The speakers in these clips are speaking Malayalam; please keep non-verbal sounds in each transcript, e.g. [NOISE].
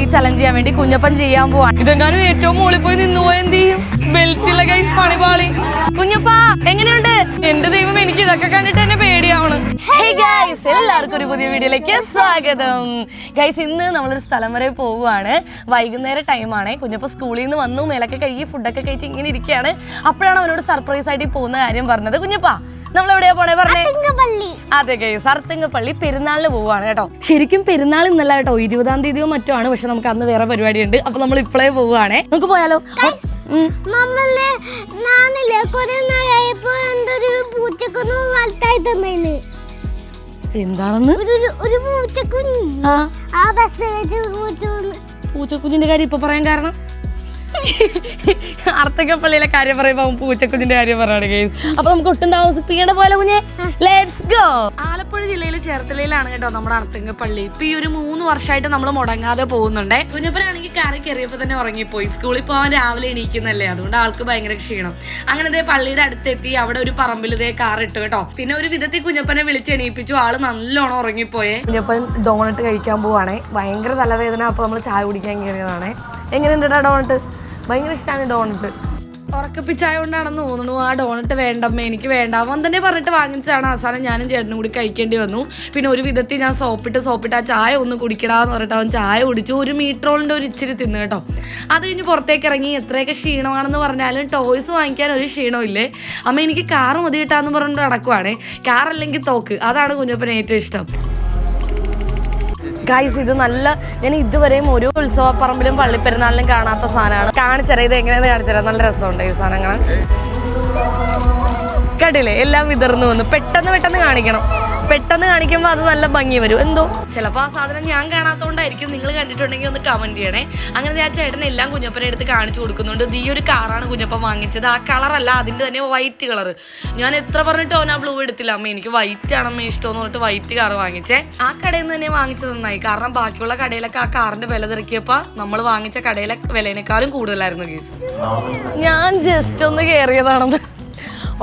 ഈ ചലഞ്ച് ചെയ്യാൻ വേണ്ടി കുഞ്ഞപ്പൻ ചെയ്യാൻ പോവാണ്. ഇതെങ്ങാനും ഏറ്റവും മുകളിൽ പോയി നിന്ന് പോയ എന്ത് ചെയ്യും? ബെൽറ്റിലൊക്കെ ഗൈസ് പണിപാളി കുഞ്ഞപ്പ എങ്ങനെയുണ്ട്? എന്റെ ദൈവം എനിക്ക് ഇതൊക്കെ കണ്ടിട്ട് തന്നെ പേടിയാവണം. ഹേ ഗൈസ് എല്ലാവർക്കും ഒരു പുതിയ വീഡിയോയിലേക്ക് സ്വാഗതം. ഗൈസ് ഇന്ന് നമ്മളൊരു സ്ഥലം വരെ പോവുകയാണ്. വൈകുന്നേരം ടൈമാണ് കുഞ്ഞപ്പ സ്കൂളിൽ നിന്ന് വന്നു മേലൊക്കെ കഴുകി ഫുഡൊക്കെ കഴിച്ച് ഇങ്ങനെ ഇരിക്കുകയാണ്. അപ്പോഴാണ് അവനോട് സർപ്രൈസ് ആയിട്ട് പോകുന്ന കാര്യം പറഞ്ഞത്. കുഞ്ഞപ്പ നമ്മൾ എവിടെയാ പോണേ? പറഞ്ഞേ. അതെ ഗൈസ് അർത്തിങ്കപ്പള്ളി പെരുന്നാളിന് പോവാണ് കേട്ടോ. ശരിക്കും പെരുന്നാൾ ഇന്നല്ല കേട്ടോ. ഇരുപതാം തീയതിയോ മറ്റോ ആണ്. പക്ഷെ നമുക്ക് അന്ന് വേറെ പരിപാടി ഉണ്ട് അപ്പൊ നമ്മൾ ഇപ്പോഴേ പോവാണേ. നമുക്ക് പോയാലോ? എന്താണെന്ന്? പൂച്ചക്കുഞ്ഞിന്റെ കാര്യം ഇപ്പൊ പറയാൻ കാരണം? [LAUGHS] അർത്തക്കപ്പള്ളിയിലെ കാര്യം പറയുമ്പോ അവൻ പൂച്ചക്കുഞ്ഞിന്റെ കാര്യം പറയാണ് ഗെയിം അപ്പൊ നമുക്ക് ഒട്ടും താമസിപ്പിക്കേണ്ട പോലെ കുഞ്ഞെ ലെറ്റ്സ് ഗോ ആലപ്പുഴ ജില്ലയിലെ ചേർത്തലയിലാണ് കേട്ടോ നമ്മുടെ അർത്തങ്കപ്പള്ളി ഇപ്പൊ ഈ ഒരു മൂന്ന് വർഷമായിട്ട് നമ്മൾ മുടങ്ങാതെ പോകുന്നുണ്ട്. കുഞ്ഞപ്പനാണെങ്കിൽ കാറി കയറിയപ്പോ തന്നെ ഉറങ്ങിപ്പോയി. സ്കൂളിൽ പോകാൻ രാവിലെ എണീക്കുന്നല്ലേ? അതുകൊണ്ട് ആൾക്ക് ഭയങ്കര ക്ഷീണം. അങ്ങനെ ദേ പള്ളിയുടെ അടുത്തെത്തി. അവിടെ ഒരു പറമ്പിൽ ഇതേ കാർ ഇട്ടു കേട്ടോ. പിന്നെ ഒരു വിധത്തിൽ കുഞ്ഞപ്പനെ വിളിച്ച് എണീപ്പിച്ചു. ആൾ നല്ലോണം ഉറങ്ങിപ്പോയേ. കുഞ്ഞപ്പൻ ഡോണറ്റ് കഴിക്കാൻ പോവാണേ. ഭയങ്കര തലവേദന. അപ്പൊ നമ്മൾ ചായ കുടിക്കാൻ കയറിയതാണേ എങ്ങനെയുണ്ട് ഡോണറ്റ് ഭയങ്കര ഇഷ്ടമാണ് ഡോണറ്റ് ഉറക്കപ്പിച്ചായ കൊണ്ടാണെന്ന് തോന്നുന്നു. ആ ഡോണറ്റ് വേണ്ടമ്മ എനിക്ക് വേണ്ട. അവൻ തന്നെ പറഞ്ഞിട്ട് വാങ്ങിച്ചതാണ്. അവസാനം ഞാനും ചേട്ടനും കൂടി കഴിക്കേണ്ടി വന്നു. പിന്നെ ഒരു വിധത്തിൽ ഞാൻ സോപ്പിട്ട് സോപ്പിട്ട് ആ ചായ ഒന്ന് കുടിക്കടാന്ന് പറഞ്ഞിട്ട് അവൻ ചായ കുടിച്ചു. ഒരു മീറ്ററോളിന്റെ ഒരു ഇച്ചിരി തിന്നു കേട്ടോ. അത് കഴിഞ്ഞ് പുറത്തേക്ക് ഇറങ്ങി എത്രയൊക്കെ ക്ഷീണമാണെന്ന് പറഞ്ഞാലും ടോയ്സ് വാങ്ങിക്കാൻ ഒരു ക്ഷീണമില്ലേ? അമ്മ എനിക്ക് കാർ മതി കിട്ടാന്ന് പറഞ്ഞിട്ട് നടക്കുവാണേ. കാർ അല്ലെങ്കിൽ തോക്ക്. അതാണ് കുഞ്ഞപ്പന് ഏറ്റവും ഇഷ്ടം. ഗൈസ് ഇത് നല്ല ഞാൻ ഇതുവരെയും ഒരു ഉത്സവ പറമ്പിലും പള്ളിപ്പെരുന്നാളിലും കാണാത്ത സാധനമാണ്. കാണിച്ചറിയാം ഇത് എങ്ങനെയാന്ന് കാണിച്ചറിയാം നല്ല രസമുണ്ട് ഈ സാധനങ്ങൾ കണ്ടില്ലേ? എല്ലാം വിതർന്നു വന്നു. പെട്ടെന്ന് പെട്ടെന്ന് കാണിക്കണം. പെട്ടെന്ന് കാണിക്കുമ്പോൾ അത് നല്ല ഭംഗി വരും. എന്തോ? ചിലപ്പോൾ ആ സാധനം ഞാൻ കാണാത്തോണ്ടായിരിക്കും. നിങ്ങൾ കണ്ടിട്ടുണ്ടെങ്കിൽ ഒന്ന് കമന്റ് ചെയ്യണേ. അങ്ങനെ ആ ചേട്ടൻ എല്ലാം കുഞ്ഞപ്പനെ എടുത്ത് കാണിച്ചു കൊടുക്കുന്നുണ്ട്. ഈ ഒരു കാറാണ് കുഞ്ഞപ്പൻ വാങ്ങിച്ചത്. ആ കളറല്ല അതിന്റെ തന്നെ വൈറ്റ് കളർ ഞാൻ എത്ര പറഞ്ഞിട്ട് അവൻ ആ ബ്ലൂ എടുത്തില്ല. അമ്മ എനിക്ക് വൈറ്റ് ആണ് അമ്മ ഇഷ്ടം എന്ന് പറഞ്ഞിട്ട് വൈറ്റ് കാർ വാങ്ങിച്ചേ. ആ കടയിൽ നിന്ന് തന്നെ വാങ്ങിച്ചത് നന്നായി. കാരണം ബാക്കിയുള്ള കടയിലൊക്കെ ആ കാറിന്റെ വില തിരക്കിയപ്പോ നമ്മൾ വാങ്ങിച്ച കടയിലെ വിലയേക്കാളും കൂടുതലായിരുന്നു കേസ് ഞാൻ ജസ്റ്റ് ഒന്ന് കയറിയതാണെന്ന്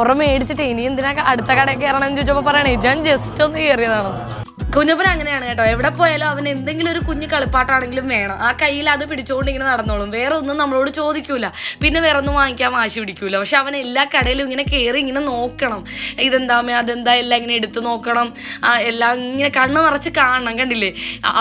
ഒരെണ്ണം മേടിച്ചിട്ട് ഇനി എന്തിനാ അടുത്ത കടയിൽ കയറണം എന്ന് ചോദിച്ചപ്പോ പറയണേ ഞാൻ ജസ്റ്റ് ഒന്ന് കയറിയതാണ്. കുഞ്ഞപ്പൻ അങ്ങനെയാണ് കേട്ടോ. എവിടെ പോയാലും അവൻ എന്തെങ്കിലും ഒരു കുഞ്ഞു കളിപ്പാട്ടാണെങ്കിലും വേണം. ആ കയ്യിൽ അത് പിടിച്ചുകൊണ്ട് ഇങ്ങനെ നടന്നോളും. വേറെ ഒന്നും നമ്മളോട് ചോദിക്കൂല. പിന്നെ വേറെ ഒന്നും വാങ്ങിക്കാൻ വാശി പിടിക്കൂല. പക്ഷെ അവൻ എല്ലാ കടയിലും ഇങ്ങനെ കയറി ഇങ്ങനെ നോക്കണം. ഇതെന്താമേ അതെന്താ? എല്ലാം ഇങ്ങനെ എടുത്തു നോക്കണം. എല്ലാം ഇങ്ങനെ കണ്ണ് നിറച്ച് കാണണം. കണ്ടില്ലേ?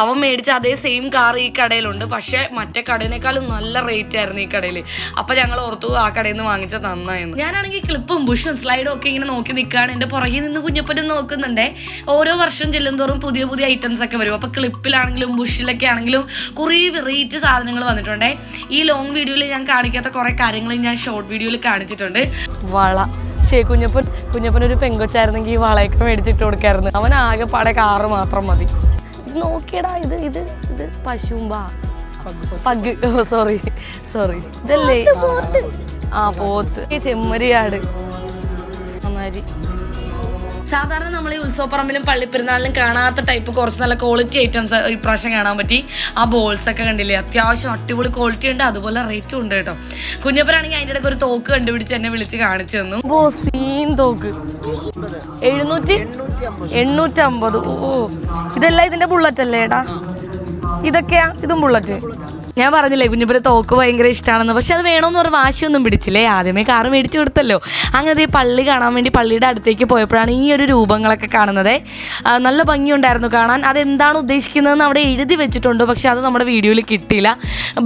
അവൻ മേടിച്ച അതേ സെയിം കാർ ഈ കടയിലുണ്ട്. പക്ഷെ മറ്റേ കടയിനേക്കാളും നല്ല റേറ്റ് ആയിരുന്നു ഈ കടയിൽ അപ്പൊ ഞങ്ങൾ ഓർത്തു ആ കടയിൽ നിന്ന് വാങ്ങിച്ച നന്നായിരുന്നു ഞാനാണെങ്കിൽ ക്ലിപ്പും ബുഷും സ്ലൈഡും ഒക്കെ ഇങ്ങനെ നോക്കി നിൽക്കുകയാണ്. എന്റെ പുറകിൽ നിന്ന് കുഞ്ഞപ്പനും നോക്കുന്നുണ്ടേ. ഓരോ വർഷം ചെല്ലുന്തോറും പുതിയ പുതിയ ഐറ്റംസ് ഒക്കെ വരും. അപ്പോൾ ക്ലിപ്പിലാണെങ്കിലും ബുഷിലൊക്കെ ആണെങ്കിലും കുറേ വെറൈറ്റി സാധനങ്ങൾ വന്നിട്ടുണ്ട്. ഈ ലോങ് വീഡിയോയിൽ ഞാൻ കാണിക്കാത്ത കുറേ കാര്യങ്ങൾ ഞാൻ ഷോർട്ട് വീഡിയോയിൽ കാണിച്ചിട്ടുണ്ട്. വള. ശേ കുഞ്ഞപ്പൻ കുഞ്ഞപ്പൻ ഒരു പെങ്കൊച്ചായിരുന്നെങ്കിൽ ഈ വളയൊക്കെ മേടിച്ചിട്ട് കൊടുക്കായിരുന്നു. അവൻ ആകെ പാടെ കാറ് മാത്രം മതി. ഇത് നോക്കിയടാ ഇത് ഇത് ഇത് പശുമ്പാ. പഗ് സോറി സോറി ഇതല്ലേ? ആ പോത്ത്. ചെമ്മരിയാട്. നന്നാരി സാധാരണ നമ്മൾ ഈ ഉത്സവപ്പറമ്പിലും പള്ളിപ്പെരുന്നാളിലും കാണാത്ത ടൈപ്പ് കുറച്ച് നല്ല ക്വാളിറ്റി ഐറ്റംസ് ഇപ്രാവശ്യം കാണാൻ പറ്റി. ആ ബോൾസ് ഒക്കെ കണ്ടില്ലേ? അത്യാവശ്യം അടിപൊളി ക്വാളിറ്റി ഉണ്ട് അതുപോലെ റേറ്റും ഉണ്ട് കേട്ടോ. കുഞ്ഞപ്പനാണെങ്കിൽ അതിന്റെ ഇടയ്ക്ക് ഒരു തോക്ക് കണ്ടുപിടിച്ച് എന്നെ വിളിച്ച് കാണിച്ചു തന്നു. തോക്ക്. എഴുന്നൂറ്റി എണ്ണൂറ്റമ്പത്. ഓ ഇതെല്ലാം ഇതിന്റെ ബുള്ളറ്റ് അല്ലേ ഏട്ടാ? ഇതൊക്കെയാ? ഇതും ബുള്ളറ്റ് ഞാൻ പറഞ്ഞില്ലേ കുഞ്ഞിപ്പുര തോക്ക് ഭയങ്കര ഇഷ്ടമാണെന്ന് പക്ഷെ അത് വേണമെന്ന് പറഞ്ഞ വാശിയൊന്നും പിടിച്ചില്ലേ? ആദ്യമേ കാറ് മേടിച്ചു കൊടുത്തല്ലോ. അങ്ങനെ ഈ പള്ളി കാണാൻ വേണ്ടി പള്ളിയുടെ അടുത്തേക്ക് പോയപ്പോഴാണ് ഈ ഒരു രൂപങ്ങളൊക്കെ കാണുന്നത്. നല്ല ഭംഗിയുണ്ടായിരുന്നു കാണാൻ. അതെന്താണ് ഉദ്ദേശിക്കുന്നതെന്ന് അവിടെ എഴുതി വെച്ചിട്ടുണ്ട്. പക്ഷെ അത് നമ്മുടെ വീഡിയോയിൽ കിട്ടിയില്ല.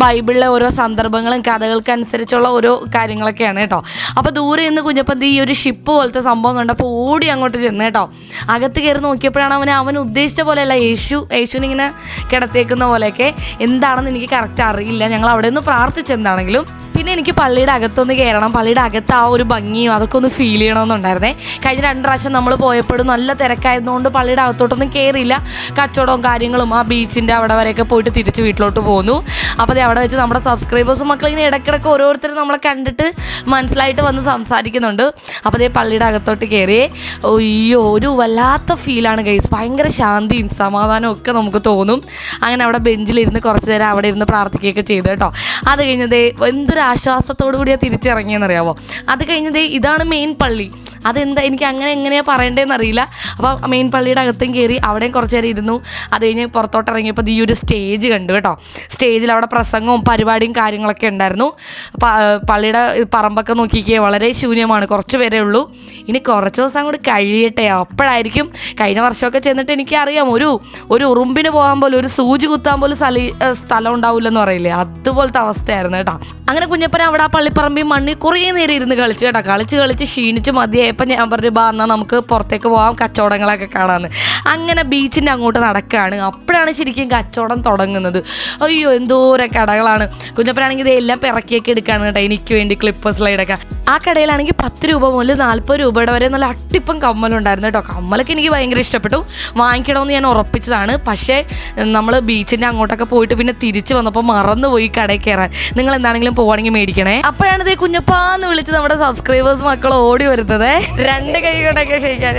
ബൈബിളിലെ ഓരോ സന്ദർഭങ്ങളും കഥകൾക്കനുസരിച്ചുള്ള ഓരോ കാര്യങ്ങളൊക്കെയാണ് കേട്ടോ. അപ്പോൾ ദൂരെ നിന്ന് കുഞ്ഞപ്പം ഈ ഒരു ഷിപ്പ് പോലത്തെ സംഭവം കണ്ടപ്പോൾ ഓടി അങ്ങോട്ട് ചെന്ന് കേട്ടോ. അകത്ത് കയറി നോക്കിയപ്പോഴാണ് അവൻ അവൻ ഉദ്ദേശിച്ച പോലെയല്ല യേശു യേശുവിനിങ്ങനെ കിടത്തേക്കുന്ന പോലെയൊക്കെ. എന്താണെന്ന് എനിക്ക് കറക്റ്റ് അറിയില്ല ഞങ്ങൾ അവിടെ നിന്ന് പ്രാർത്ഥിച്ചെന്താണെങ്കിലും പിന്നെ എനിക്ക് പള്ളിയുടെ അകത്തൊന്ന് കയറണം പള്ളിയുടെ അകത്ത് ആ ഒരു ഭംഗിയും അതൊക്കെ ഒന്ന് ഫീൽ ചെയ്യണമെന്നുണ്ടായിരുന്നേ. കഴിഞ്ഞ രണ്ട് പ്രാവശ്യം നമ്മൾ പോയപ്പോഴും നല്ല തിരക്കായതുകൊണ്ട് പള്ളിയുടെ അകത്തോട്ടൊന്നും കയറിയില്ല കച്ചവടവും കാര്യങ്ങളും ആ ബീച്ചിന്റെ അവിടെ വരെയൊക്കെ പോയിട്ട് തിരിച്ച് വീട്ടിലോട്ട് പോന്നു. അപ്പോൾ അവിടെ വെച്ച് നമ്മുടെ സബ്സ്ക്രൈബേഴ്സും മക്കളിങ്ങനെ ഇടയ്ക്കിടയ്ക്ക് ഓരോരുത്തരും നമ്മളെ കണ്ടിട്ട് മനസ്സിലായിട്ട് വന്ന് സംസാരിക്കുന്നുണ്ട്. അപ്പോൾ അതേ പള്ളിയുടെ അകത്തോട്ട് കയറി അയ്യോ ഒരു വല്ലാത്ത ഫീലാണ് ഗൈസ് ഭയങ്കര ശാന്തിയും സമാധാനവും ഒക്കെ നമുക്ക് തോന്നും. അങ്ങനെ അവിടെ ബെഞ്ചിലിരുന്ന് കുറച്ച് നേരം അവിടെ ഇരുന്ന് പ്രാർത്ഥിക്കുകയൊക്കെ ചെയ്തു കേട്ടോ. അത് കഴിഞ്ഞതേ എന്തൊരു ആശ്വാസത്തോടു കൂടിയാണ് തിരിച്ചിറങ്ങിയെന്നറിയാവോ? അത് കഴിഞ്ഞതേ ഇതാണ് മെയിൻ പള്ളി. അതെന്താ? എനിക്ക് അങ്ങനെ എങ്ങനെയാണ് പറയേണ്ടതെന്ന് അറിയില്ല. അപ്പോൾ മെയിൻ പള്ളിയുടെ അകത്തും കയറി അവിടെയും കുറച്ച് നേരം ഇരുന്നു. അത് കഴിഞ്ഞ് പുറത്തോട്ട് ഇറങ്ങിയപ്പോൾ ഈ ഒരു സ്റ്റേജ് കണ്ടു കേട്ടോ. സ്റ്റേജിൽ അവിടെ പ്രസംഗവും പരിപാടിയും കാര്യങ്ങളൊക്കെ ഉണ്ടായിരുന്നു. പള്ളിയുടെ പറമ്പൊക്കെ നോക്കിക്കേ വളരെ ശൂന്യമാണ്. കുറച്ച് പേരേ ഉള്ളൂ. ഇനി കുറച്ച് ദിവസം കൂടി കഴിയട്ടെ. അപ്പോഴായിരിക്കും കഴിഞ്ഞ വർഷമൊക്കെ ചെന്നിട്ട് എനിക്കറിയാം ഒരു ഒരു ഉറുമ്പിന് പോകാൻ പോലും ഒരു സൂചി കുത്താൻ പോലും സ്ഥലി സ്ഥലം ഉണ്ടാവില്ലെന്ന് പറയില്ലേ? അതുപോലത്തെ അവസ്ഥയായിരുന്നു കേട്ടോ. അങ്ങനെ കുഞ്ഞപ്പന അവിടെ ആ പള്ളിപ്പറമ്പിൽ മണ്ണിൽ കുറേ നേരം ഇരുന്ന് കളിച്ചു കേട്ടോ. കളിച്ച് കളിച്ച് ക്ഷീണിച്ച് മതിയായപ്പോൾ ഞാൻ പറഞ്ഞു ബാ എന്നാൽ നമുക്ക് പുറത്തേക്ക് പോകാം കച്ചവടങ്ങളൊക്കെ കാണാമെന്ന് അങ്ങനെ ബീച്ചിന്റെ അങ്ങോട്ട് നടക്കുകയാണ് അപ്പോഴാണ് ശരിക്കും കച്ചവടം തുടങ്ങുന്നത്. അയ്യോ എന്തോരം കടകളാണ്. കുഞ്ഞപ്പനാണെങ്കിൽ ഇതെല്ലാം പിറക്കിയൊക്കെ എടുക്കുകയാണ് കേട്ടോ. എനിക്ക് വേണ്ടി ക്ലിപ്പ് സ്ലൈഡൊക്കെ ആ കടയിലാണെങ്കിൽ പത്ത് രൂപ മുതൽ നാൽപ്പത് രൂപയുടെ വരെ നല്ല അട്ടിപ്പം കമ്മലുണ്ടായിരുന്നു കേട്ടോ. കമ്മലൊക്കെ എനിക്ക് ഭയങ്കര ഇഷ്ടപ്പെട്ടു. വാങ്ങിക്കണമെന്ന് ഞാൻ ഉറപ്പിച്ചതാണ്. പക്ഷേ നമ്മൾ ബീച്ചിന്റെ അങ്ങോട്ടൊക്കെ പോയിട്ട് പിന്നെ തിരിച്ച് വന്നപ്പോൾ മറന്നുപോയി കടയിൽ കയറാൻ. നിങ്ങൾ എന്താണെങ്കിലും പോവാണെങ്കിൽ മേടിക്കണേ. അപ്പോഴാണ് ഇതേ കുഞ്ഞപ്പാന്ന് വിളിച്ച് നമ്മുടെ സബ്സ്ക്രൈബേഴ്സ് മക്കൾ ഓടി വരുന്നത്. രണ്ട് കൈ കൊണ്ടൊക്കെ ക്ഷയിക്കാൻ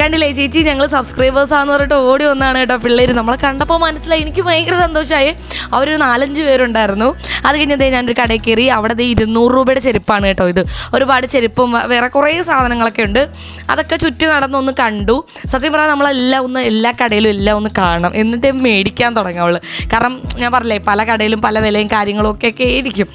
കണ്ടില്ലേ ചേച്ചി ഞങ്ങൾ സബ്സ്ക്രൈബേഴ്സ് ആന്ന് പറഞ്ഞിട്ട് ഓടി വന്നാണ് കേട്ടോ പിള്ളേർ നമ്മളെ കണ്ടപ്പോൾ മനസ്സിലായി എനിക്ക് ഭയങ്കര സന്തോഷമായി. അവരൊരു നാലഞ്ച് പേരുണ്ടായിരുന്നു. അത് കഴിഞ്ഞതേ ഞാനൊരു കടയിൽ കയറി അവിടെ ഇരുന്നൂറ് രൂപയുടെ ചെരുപ്പാണ് കേട്ടോ ഇത്. ഒരുപാട് ചെരുപ്പും വേറെ കുറേ സാധനങ്ങളൊക്കെ ഉണ്ട്. അതൊക്കെ ചുറ്റി നടന്നൊന്ന് കണ്ടു. സത്യം പറഞ്ഞാൽ നമ്മളെല്ലാം ഒന്ന് എല്ലാ കടയിലും എല്ലാം ഒന്ന് കാണണം. എന്നിട്ട് മേടിക്കാൻ തുടങ്ങുള്ളൂ കാരണം ഞാൻ പറഞ്ഞില്ലേ പല കടയിലും പല വിലയും കാര്യങ്ങളും ഒക്കെ ഒക്കെ ആയിരിക്കും.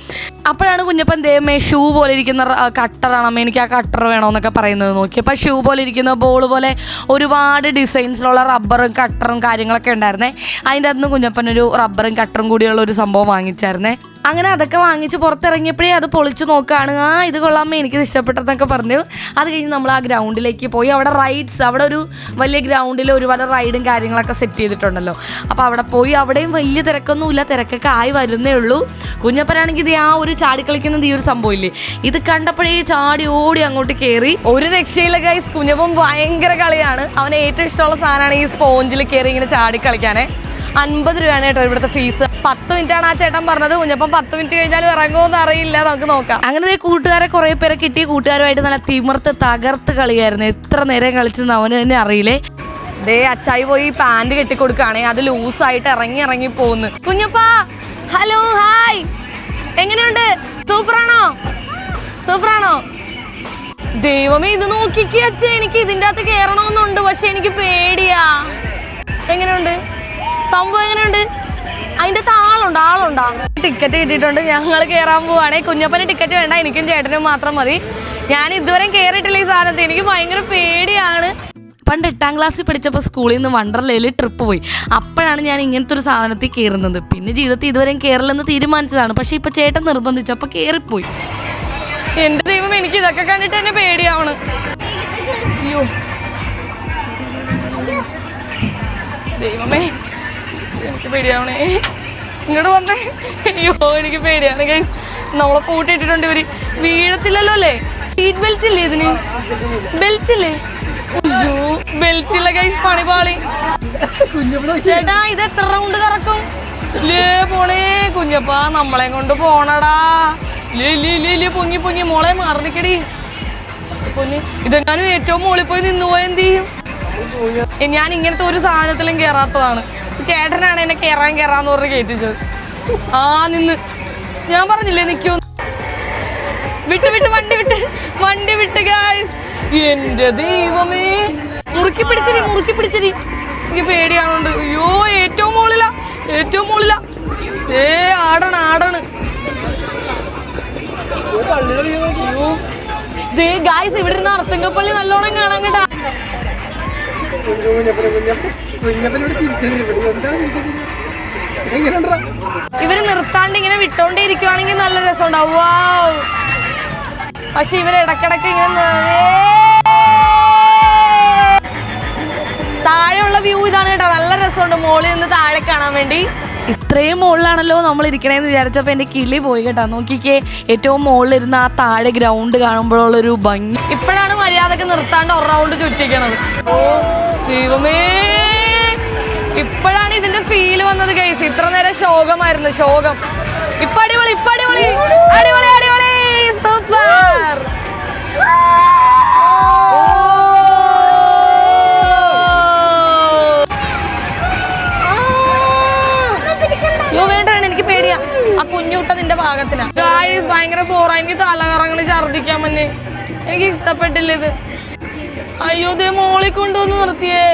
അപ്പോഴാണ് കുഞ്ഞപ്പൻ ദേവമേ ഷൂ പോലെ ഇരിക്കുന്ന കട്ടറാണ് എനിക്ക് ആ കട്ടർ വേണമെന്നൊക്കെ പറയുന്നത് നോക്കി. അപ്പോൾ ഷൂ പോലെ ഇരിക്കുന്ന ബോൾ പോലെ ഒരുപാട് ഡിസൈൻസിലുള്ള റബ്ബറും കട്ടറും കാര്യങ്ങളൊക്കെ ഉണ്ടായിരുന്നേ. അതിന്റെ അകത്ത് നിന്ന് കുഞ്ഞപ്പൻ ഒരു റബ്ബറും കട്ടറും കൂടിയുള്ള ഒരു സംഭവം വാങ്ങിച്ചായിരുന്നേ. അങ്ങനെ അതൊക്കെ വാങ്ങിച്ച് പുറത്തിറങ്ങിയപ്പോഴേ അത് പൊളിച്ചു നോക്കുകയാണ്. ആ ഇത് കൊള്ളാമേ എനിക്ക് ഇഷ്ടപ്പെട്ടതെന്നൊക്കെ പറഞ്ഞു. അത് കഴിഞ്ഞ് നമ്മൾ ആ ഗ്രൗണ്ടിലേക്ക് പോയി. അവിടെ റൈഡ്സ് അവിടെ ഒരു വലിയ ഗ്രൗണ്ടിൽ ഒരുപാട് റൈഡും കാര്യങ്ങളൊക്കെ സെറ്റ് ചെയ്തിട്ടുണ്ടല്ലോ. അപ്പോൾ അവിടെ പോയി. അവിടെയും വലിയ തിരക്കൊന്നുമില്ല. തിരക്കൊക്കെ ആയി വരുന്നേ ഉള്ളൂ. കുഞ്ഞപ്പനാണെങ്കിൽ ഇത് ആ ഒരു ചാടി കളിക്കുന്നത് ഈ ഒരു സംഭവമില്ലേ? ഇത് കണ്ടപ്പോഴേ ചാടി ഓടി അങ്ങോട്ട് കയറി. ഒരു രക്ഷയില്ല ഗൈസ് കുഞ്ഞപ്പം ഭയങ്കര കളിയാണ്. അവന് ഏറ്റവും ഇഷ്ടമുള്ള സാധനമാണ് ഈ സ്പോഞ്ചിൽ കയറി ഇങ്ങനെ ചാടി കളിക്കാനേ. അൻപത് രൂപയാണ് കേട്ടോ ഇവിടുത്തെ ഫീസ് പത്ത് മിനിറ്റ് ആണ് ആ ചേട്ടൻ പറഞ്ഞത്. കുഞ്ഞപ്പം പത്ത് മിനിറ്റ് കഴിഞ്ഞാൽ ഇറങ്ങുമെന്ന് അറിയില്ല. നമുക്ക് നോക്കാം. അങ്ങനെ കൂട്ടുകാരെ കുറെ പേരെ കിട്ടി കൂട്ടുകാരുമായിട്ട് നല്ല തിമിർത്ത് തകർത്ത് കളിയായിരുന്നു. എത്ര നേരം കളിച്ചെന്ന് അവന് തന്നെ അറിയില്ലേ? ദേ അച്ചായി പോയി പാന്റ് കെട്ടിക്കൊടുക്കുകയാണെ. അത് ലൂസായിട്ട് ഇറങ്ങി ഇറങ്ങി പോകുന്നു കുഞ്ഞപ്പാ ഹലോ ഹായ് എങ്ങനെയുണ്ട്? സൂപ്പറാണോ സൂപ്പറാണോ ദൈവമേ ഇത് നോക്കിക്കേ അച്ഛ. എനിക്ക് ഇതിന്റെ അകത്ത് കയറണമെന്നുണ്ട് പക്ഷെ എനിക്ക് പേടിയാ. എങ്ങനെയുണ്ട്? സംഭവം എങ്ങനെയുണ്ട്? അതിന്റെ ആളുണ്ട് ആളുണ്ടോ? ടിക്കറ്റ് കിട്ടിയിട്ടുണ്ട്. ഞങ്ങൾ കയറാൻ പോവാണേ. കുഞ്ഞപ്പന് ടിക്കറ്റ് വേണ്ട എനിക്കും ചേട്ടനും മാത്രം മതി. ഞാൻ ഇതുവരെ കയറിയിട്ടില്ല ഈ സാധനത്തിൽ എനിക്ക് ഭയങ്കര പേടിയാണ്. പണ്ട് എട്ടാം ക്ലാസ്സിൽ പഠിച്ചപ്പോൾ സ്കൂളിൽ നിന്ന് വണ്ടർലയിൽ ട്രിപ്പ് പോയി. അപ്പോഴാണ് ഞാൻ ഇങ്ങനത്തെ ഒരു സാധനത്തിൽ കയറുന്നത് പിന്നെ ജീവിതത്തിൽ ഇതുവരെയും കയറില്ലെന്ന് തീരുമാനിച്ചതാണ്. പക്ഷേ ഇപ്പോൾ ചേട്ടൻ നിർബന്ധിച്ചപ്പോൾ കയറിപ്പോയി എന്റെ ദൈവം എനിക്ക് ഇതൊക്കെ കണ്ടിട്ട് തന്നെ പേടിയാവണ് അയ്യോ. ദൈവമേ. എനിക്ക് പേടിയാവണേ ഇങ്ങോട്ട് വന്നേ. അയ്യോ എനിക്ക് പേടിയാണ് ഗൈസ് നമ്മളെ പൂട്ടിയിട്ടിട്ടുണ്ട് ഇവർ. വീഴത്തില്ലല്ലോ അല്ലേ? സീറ്റ് ബെൽറ്റ് ഇല്ലേ ഇതിന്? ബെൽറ്റ് ഇല്ലേ? അയ്യോ ബെൽറ്റ് ഇല്ല ഗൈസ് പണി പാളി. ചേട്ടാ ഇത് എത്ര റൗണ്ട് കറക്കും? ലേ പോണേ കുഞ്ഞപ്പ നമ്മളെ കൊണ്ട് പോണടാ. പൊങ്ങി പൊങ്ങി. മോളെ മാറി നിക്കടി പൊന്നി. ഇതെങ്ങാനും ഏറ്റവും മുകളിൽ പോയി നിന്നുപോയെന്ത് ചെയ്യും? ഞാൻ ഇങ്ങനത്തെ ഒരു സാധനത്തിലും കേറാത്തതാണ്. ചേട്ടനാണ് എന്നെ കേറാൻ കേറാന്ന് പറഞ്ഞ് കയറ്റിച്ചത് ആ നിന്ന്. ഞാൻ പറഞ്ഞില്ലേ നിക്കൂ വിട്ട് വിട്ട് വണ്ടി വിട്ട് വണ്ടി വിട്ട് ഗായ്സ് എന്റെ ദൈവമേ. മുറുക്കി പിടിച്ചിരി മുറുക്കി പിടിച്ചിരി എനിക്ക് പേടിയാണുണ്ട് അയ്യോ ഏറ്റവും മുകളില ഏറ്റവും മുകളില. ഏ ആടണ ആടണ്. ദേ ഗായ്സ് ഇവിടെ ഇരുന്ന് അർത്തുങ്കപ്പള്ളി നല്ലോണം കാണാൻ കേട്ടാ. ഇവർ നിർത്താണ്ട് ഇങ്ങനെ വിട്ടോണ്ടേ ഇരിക്കുവാണെങ്കിൽ നല്ല രസം ഉണ്ടാവും. പക്ഷെ ഇവർ ഇടക്കിടക്ക് ഇങ്ങനെ താഴെയുള്ള വ്യൂ ഇതാണ് കേട്ടോ. നല്ല രസമുണ്ട്. മോളിൽ നിന്ന് താഴെ കാണാൻ വേണ്ടി. ഇത്രയും മുകളിലാണല്ലോ നമ്മൾ ഇരിക്കണേന്ന് വിചാരിച്ചപ്പോൾ എന്റെ കിളി പോയി കേട്ടോ. നോക്കിക്കേ ഏറ്റവും മുകളിലിരുന്ന് ആ താഴെ ഗ്രൗണ്ട് കാണുമ്പോഴുള്ളൊരു ഭംഗി. ഇപ്പോഴാണ് മര്യാദയ്ക്ക് നിർത്താണ്ട് ഒരു റൗണ്ട് ചുറ്റിക്കണത്. ഓ ദൈവമേ. ഇപ്പോഴാണ് ഇതിന്റെ ഫീൽ വന്നത് ഗൈസ് ഇത്ര നേരം ശോകമായിരുന്നു ശോകം. ഇപ്പൊ അടിപൊളി ഇപ്പൊ അടിപൊളി. അടിപൊളി അടിപൊളി. സൂപ്പർ അയ്യോ വേണ്ട വേണ്ട എനിക്ക് പേടിയാ. ആ കുഞ്ഞുട്ട നിന്റെ ഭാഗത്തിനാ. ഗായ്സ് ഭയങ്കര ബോറാ എനിക്ക് തല കറങ്ങണ ഛർദിക്കാൻ മഞ്ഞ് എനിക്ക് ഇഷ്ടപ്പെട്ടില്ല ഇത്. അയ്യോ ദേ മോളി കൊണ്ടുവന്ന് നിർത്തിയേ.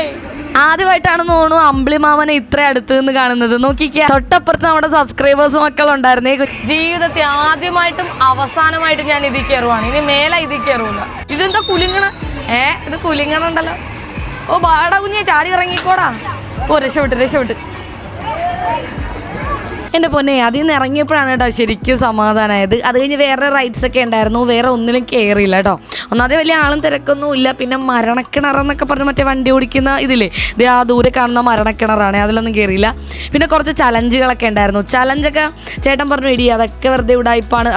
ആദ്യമായിട്ടാണ് തോന്നുന്നു അമ്പിളി മാമനെ ഇത്ര അടുത്ത് നിന്ന് കാണുന്നത്. നോക്കിക്ക. തൊട്ടപ്പുറത്ത് നമ്മുടെ സബ്സ്ക്രൈബേഴ്സ് മക്കൾ ഉണ്ടായിരുന്നേ ജീവിതത്തിൽ ആദ്യമായിട്ടും അവസാനമായിട്ടും ഞാൻ ഇതിൽ കയറുവാണ്. ഇനി മേലെ ഇതിൽ കയറൂല. ഇതെന്താ കുലിങ്ങണ? ഏ ഇത് കുലുങ്ങണുണ്ടല്ലോ. ഓ ബാടാ കുഞ്ഞെ ചാടി ഇറങ്ങിക്കോടാ. ഓ രക്ഷപ്പെട്ട് രക്ഷപ്പെട്ട്. എന്റെ പൊന്നെ അതിൽ നിന്ന് ഇറങ്ങിയപ്പോഴാണ് കേട്ടോ ശരിക്കും സമാധാനമായത് അത് കഴിഞ്ഞ് വേറെ റൈറ്റ്സ് ഒക്കെ ഉണ്ടായിരുന്നു. വേറെ ഒന്നിലും കയറിയില്ല കേട്ടോ. ഒന്നാതെ വലിയ ആളും തിരക്കൊന്നും ഇല്ല. പിന്നെ മരണക്കിണർ എന്നൊക്കെ പറഞ്ഞ് മറ്റേ വണ്ടി ഓടിക്കുന്ന ഇതില്ലേ? ഇത് ആ ദൂരെ കാണുന്ന മരണക്കിണറാണ്. അതിലൊന്നും കയറിയില്ല പിന്നെ കുറച്ച് ചലഞ്ചുകളൊക്കെ ഉണ്ടായിരുന്നു. ചലഞ്ചൊക്കെ ചേട്ടൻ പറഞ്ഞു ഇടി അതൊക്കെ വെറുതെ ഉടായ്പാണ്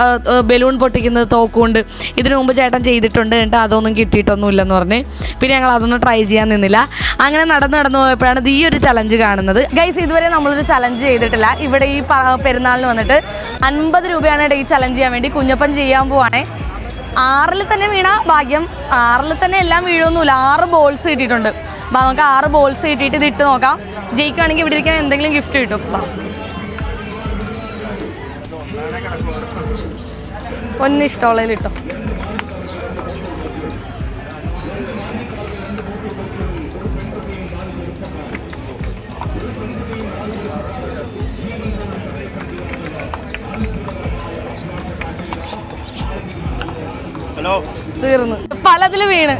ബലൂൺ പൊട്ടിക്കുന്നത് തോക്കുകൊണ്ട്. ഇതിനു മുമ്പ് ചേട്ടൻ ചെയ്തിട്ടുണ്ട്. എന്നിട്ട് അതൊന്നും കിട്ടിയിട്ടൊന്നും ഇല്ലെന്ന് പറഞ്ഞ്. പിന്നെ ഞങ്ങൾ അതൊന്നും ട്രൈ ചെയ്യാൻ നിന്നില്ല. അങ്ങനെ നടന്ന് നടന്നു പോയപ്പോഴാണ് ഈ ഒരു ചലഞ്ച് കാണുന്നത്. ഗൈസ് ഇതുവരെ നമ്മളൊരു ചലഞ്ച് ചെയ്തിട്ടില്ല. ഇവിടെ ഈ പെരുന്നാളിന് വന്നിട്ട് അൻപത് രൂപയാണ് ഡേ ചലഞ്ച് ചെയ്യാൻ വേണ്ടി കുഞ്ഞപ്പൻ ചെയ്യാൻ പോവാണേ. ആറിൽ തന്നെ വീണ ഭാഗ്യം. ആറിൽ തന്നെ എല്ലാം വീഴൊന്നുമില്ല ആറ് ബോൾസ് കിട്ടിയിട്ടുണ്ട്. അപ്പം നമുക്ക് ആറ് ബോൾസ് കിട്ടിയിട്ട് ഇതിട്ട് നോക്കാം. ജയിക്കുകയാണെങ്കിൽ ഇവിടെ ഇരിക്കാൻ എന്തെങ്കിലും ഗിഫ്റ്റ് കിട്ടും. ഒന്നിഷ്ടമുള്ളതിൽ കിട്ടും പലതിൽ വീണ്.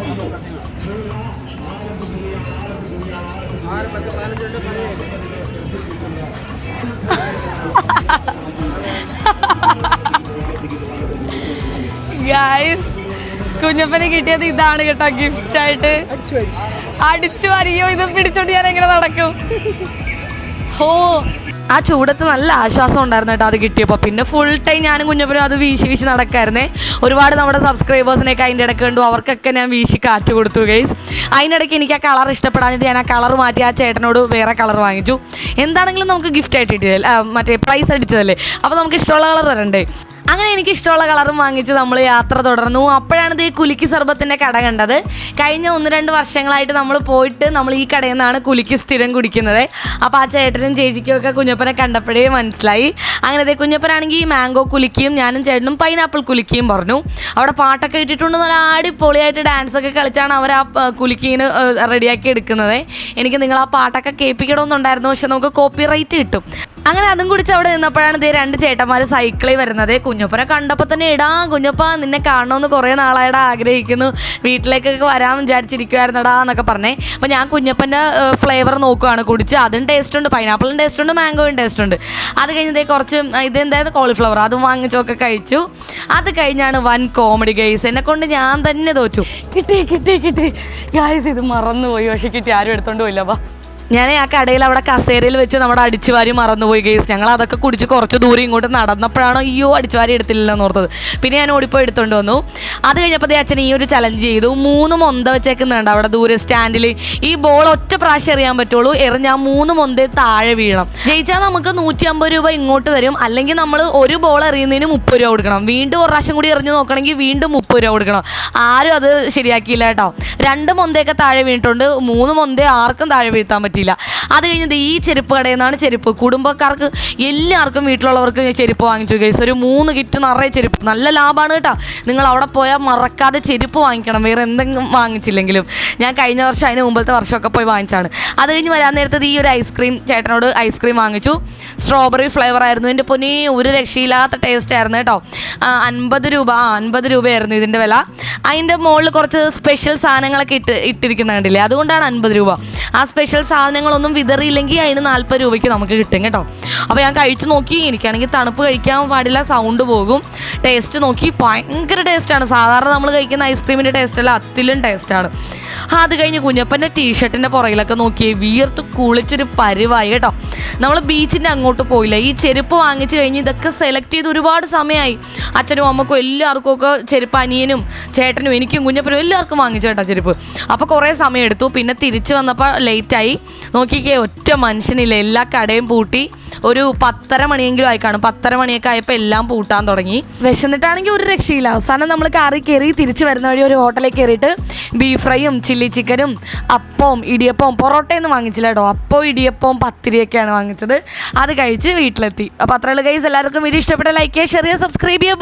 കുഞ്ഞപ്പന് കിട്ടിയത് ഇതാണ് കേട്ടോ ഗിഫ്റ്റ് ആയിട്ട്. അടിച്ചു വരികയോ ഇത് പിടിച്ചോണ്ട് ഞാൻ എങ്ങനെ നടക്കും? ഹോ ആ ചൂടത്ത് നല്ല ആശ്വാസം ഉണ്ടായിരുന്നു കേട്ടോ അത് കിട്ടിയപ്പോൾ പിന്നെ ഫുൾ ടൈം ഞാനും കുഞ്ഞപ്പനും അത് വീശി വീശി നടക്കായിരുന്നേ. ഒരുപാട് നമ്മുടെ സബ്സ്ക്രൈബേഴ്സിനെയൊക്കെ അതിന്റെ ഇടയ്ക്ക് കണ്ടു. അവർക്കൊക്കെ ഞാൻ വീശി കാറ്റ് കൊടുത്തു ഗൈസ് അതിനിടയ്ക്ക് എനിക്ക് ആ കളർ ഇഷ്ടപ്പെടാഞ്ഞിട്ട് ഞാൻ ആ കളർ മാറ്റി ആ ചേട്ടനോട് വേറെ കളർ വാങ്ങിച്ചു. എന്താണെങ്കിലും നമുക്ക് ഗിഫ്റ്റ് ആയിട്ട് കിട്ടിയതല്ലേ? മറ്റേ പ്രൈസ് അടിച്ചതല്ലേ? അപ്പോൾ നമുക്ക് ഇഷ്ടമുള്ള കളർ തരണ്ടേ? അങ്ങനെ എനിക്ക് ഇഷ്ടമുള്ള കളറും വാങ്ങിച്ച് നമ്മൾ യാത്ര തുടർന്നു. അപ്പോഴാണ് ഇത് ഈ കുലുക്കി സർബത്തിന്റെ കട കണ്ടത്. കഴിഞ്ഞ ഒന്ന് രണ്ട് വർഷങ്ങളായിട്ട് നമ്മൾ പോയിട്ട് നമ്മൾ ഈ കടയിൽ നിന്നാണ് കുലുക്കി സ്ഥിരം കുടിക്കുന്നത്. അപ്പോൾ ആ ചേട്ടനും ചേച്ചിക്കും ഒക്കെ കുഞ്ഞപ്പനെ കണ്ടപ്പോഴേ മനസ്സിലായി. അങ്ങനെ ദേ കുഞ്ഞപ്പനാണെങ്കിൽ മാംഗോ കുലുക്കിയും ഞാനും ചേട്ടനും പൈനാപ്പിൾ കുലുക്കിയും പറഞ്ഞു. അവിടെ പാട്ടൊക്കെ ഇട്ടിട്ടുണ്ട്. നല്ല അടിപൊളിയായിട്ട് ഡാൻസ് ഒക്കെ കളിച്ചാണ് അവർ ആ, കുലുക്കീന് റെഡിയാക്കി എടുക്കുന്നത്. എനിക്ക് നിങ്ങൾ ആ പാട്ടൊക്കെ കേൾപ്പിക്കണമെന്നുണ്ടായിരുന്നു. പക്ഷെ നമുക്ക് കോപ്പി റൈറ്റ് കിട്ടും. അങ്ങനെ അതും കുടിച്ച് അവിടെ നിന്നപ്പോഴാണ് ഇതേ രണ്ട് ചേട്ടന്മാർ സൈക്കിളിൽ വരുന്നത്. കുഞ്ഞപ്പനെ കണ്ടപ്പോൾ തന്നെ ഇടാ കുഞ്ഞപ്പ നിന്നെ കാണണമെന്ന് കുറേ നാളായിട്ട് ആഗ്രഹിക്കുന്നു. വീട്ടിലേക്കൊക്കെ വരാൻ വിചാരിച്ചിരിക്കുമായിരുന്നടാ എന്നൊക്കെ പറഞ്ഞേ. അപ്പോൾ ഞാൻ കുഞ്ഞപ്പന്റെ ഫ്ലേവർ നോക്കുകയാണ് കുടിച്ച്. അതും ടേസ്റ്റ് ഉണ്ട്. പൈനാപ്പിളും ടേസ്റ്റ് ഉണ്ട്. മാംഗോയും ടേസ്റ്റ് ഉണ്ട്. അത് കഴിഞ്ഞതേ കുറച്ച് ഇതെന്തായത് കോളിഫ്ലവർ അതും വാങ്ങിച്ചൊക്കെ കഴിച്ചു. അത് കഴിഞ്ഞാണ് വൻ കോമഡി ഗൈസ് എന്നെ കൊണ്ട് ഞാൻ തന്നെ തോറ്റു. കിട്ടി കിട്ടി കിട്ടി. ഗൈസ് ഇത് മറന്നുപോയി. പക്ഷേ കിട്ടി. ആരും എടുത്തോണ്ട് പോയില്ല. ഞാൻ ആ കടയിൽ അവിടെ കസേരയിൽ വെച്ച് നമ്മുടെ അടിച്ചുവാരി മറന്നുപോയി കേസ് ഞങ്ങൾ അതൊക്കെ കുടിച്ച് കുറച്ച് ദൂരം ഇങ്ങോട്ട് നടന്നപ്പോഴാണ് അയ്യോ അടിച്ചുവാരി എടുത്തില്ലല്ലോ എന്ന് ഓർത്തത്. പിന്നെ ഞാൻ ഓടിപ്പോയി എടുത്തുകൊണ്ട് വന്നു. അത് കഴിഞ്ഞപ്പോൾ അച്ഛൻ ഈ ഒരു ചലഞ്ച് ചെയ്തു. മൂന്ന് മൊന്ത വെച്ചേക്കുന്നുണ്ട് അവിടെ ദൂരെ സ്റ്റാൻഡിൽ ഈ ബോൾ ഒറ്റ പ്രാവശ്യം എറിയാൻ പറ്റുള്ളൂ. എറിഞ്ഞാൽ മൂന്ന് മൊന്ത താഴെ വീഴണം. ജയിച്ചാൽ നമുക്ക് നൂറ്റി അമ്പത് രൂപ ഇങ്ങോട്ട് തരും. അല്ലെങ്കിൽ നമ്മൾ ഒരു ബോൾ എറിയുന്നതിന് മുപ്പത് രൂപ കൊടുക്കണം. വീണ്ടും ഒരു പ്രാവശ്യം കൂടി എറിഞ്ഞ് നോക്കണമെങ്കിൽ വീണ്ടും മുപ്പത് രൂപ കൊടുക്കണം. ആരും അത് ശരിയാക്കിയില്ല കേട്ടോ. രണ്ട് മൊന്തയൊക്കെ താഴെ വീണിട്ടുണ്ട്. മൂന്ന് മൊന്ത ആർക്കും താഴെ വീഴ്ത്താൻ പറ്റിയില്ല. അത് കഴിഞ്ഞത് ഈ ചെരുപ്പ് കടയിൽ നിന്നാണ് ചെരുപ്പ്. കുടുംബക്കാർക്ക് എല്ലാവർക്കും വീട്ടിലുള്ളവർക്ക് ചെരുപ്പ് വാങ്ങിച്ചു കേസ് ഒരു മൂന്ന് കിറ്റ് നിറയെ ചെരുപ്പ്. നല്ല ലാഭമാണ് കേട്ടോ. നിങ്ങൾ അവിടെ പോയാൽ മറക്കാതെ ചെരുപ്പ് വാങ്ങിക്കണം. വേറെ എന്തെങ്കിലും വാങ്ങിച്ചില്ലെങ്കിലും. ഞാൻ കഴിഞ്ഞ വർഷം അതിന് മുമ്പത്തെ വർഷമൊക്കെ പോയി വാങ്ങിച്ചാണ് അത് കഴിഞ്ഞ് വരാൻ നേരത്തത് ഈ ഒരു ഐസ്ക്രീം ചേട്ടനോട് ഐസ്ക്രീം വാങ്ങിച്ചു. സ്ട്രോബെറി ഫ്ലേവർ ആയിരുന്നു. എന്റെ പൊന്നേ ഒരു രക്ഷയില്ലാത്ത ടേസ്റ്റ് ആയിരുന്നു കേട്ടോ. അൻപത് രൂപ അൻപത് രൂപയായിരുന്നു ഇതിന്റെ വില. അതിന്റെ മുകളിൽ കുറച്ച് സ്പെഷ്യൽ സാധനങ്ങളൊക്കെ ഇട്ട് ഇട്ടിരിക്കുന്ന കണ്ടില്ലേ അതുകൊണ്ടാണ് അൻപത് രൂപ. ആ സ്പെഷ്യൽ സാധനങ്ങളൊന്നും വിതറിയില്ലെങ്കിൽ അതിന് നാൽപ്പത് രൂപയ്ക്ക് നമുക്ക് കിട്ടും കേട്ടോ. അപ്പോൾ ഞാൻ കഴിച്ചു നോക്കി എനിക്കാണെങ്കിൽ തണുപ്പ് കഴിക്കാൻ പാടില്ല സൗണ്ട് പോകും. ടേസ്റ്റ് നോക്കി ഭയങ്കര ടേസ്റ്റാണ് സാധാരണ നമ്മൾ കഴിക്കുന്ന ഐസ്ക്രീമിന്റെ ടേസ്റ്റ് അല്ല അത്തിലും ടേസ്റ്റാണ് അത് കഴിഞ്ഞ് കുഞ്ഞപ്പന്റെ ടീഷർട്ടിന്റെ പുറകിലൊക്കെ നോക്കിയേ വീർത്ത് കുളിച്ചൊരു പരിവായി കേട്ടോ. നമ്മൾ ബീച്ചിന്റെ അങ്ങോട്ട് പോയില്ല ഈ ചെരുപ്പ് വാങ്ങിച്ചു കഴിഞ്ഞ് ഇതൊക്കെ സെലക്ട് ചെയ്ത് ഒരുപാട് സമയമായി അച്ഛനും അമ്മക്കും എല്ലാവർക്കും ഒക്കെ ചെരുപ്പ് അനിയനും ചേട്ടനും എനിക്കും കുഞ്ഞപ്പനും എല്ലാവർക്കും വാങ്ങിച്ചു കേട്ടോ ചെരുപ്പ്. അപ്പോൾ കുറേ സമയം എടുത്തു പിന്നെ തിരിച്ച് വന്നപ്പോൾ ലേറ്റായി നോക്കിക്കേ ഒറ്റ മനുഷ്യനില്ല എല്ലാ കടയും പൂട്ടി ഒരു പത്തര മണിയെങ്കിലും ആയി കാണും. പത്തര മണിയൊക്കെ ആയപ്പോൾ എല്ലാം പൂട്ടാൻ തുടങ്ങി. വിശന്നിട്ടാണെങ്കിൽ ഒരു രക്ഷയില്ല. അവസാനം നമ്മൾ കാറി കയറി തിരിച്ചു വരുന്ന വഴി ഒരു ഹോട്ടലിൽ കയറിയിട്ട് ബീഫ് ഫ്രൈയും ചില്ലി ചിക്കനും അപ്പവും ഇടിയപ്പവും പൊറോട്ടയൊന്നും വാങ്ങിച്ചില്ല കേട്ടോ. അപ്പവും ഇടിയപ്പവും പത്തിരിയൊക്കെയാണ് വാങ്ങിച്ചത്. അത് കഴിച്ച് വീട്ടിലെത്തി. അപ്പോൾ അത്രയുള്ള കൈസ് എല്ലാവർക്കും വീഡിയോ ഇഷ്ടപ്പെട്ട ലൈക്ക് ചെയ്യുക ഷെയർ ചെയ്യുക. സബ്സ്ക്രൈബ് ചെയ്യുക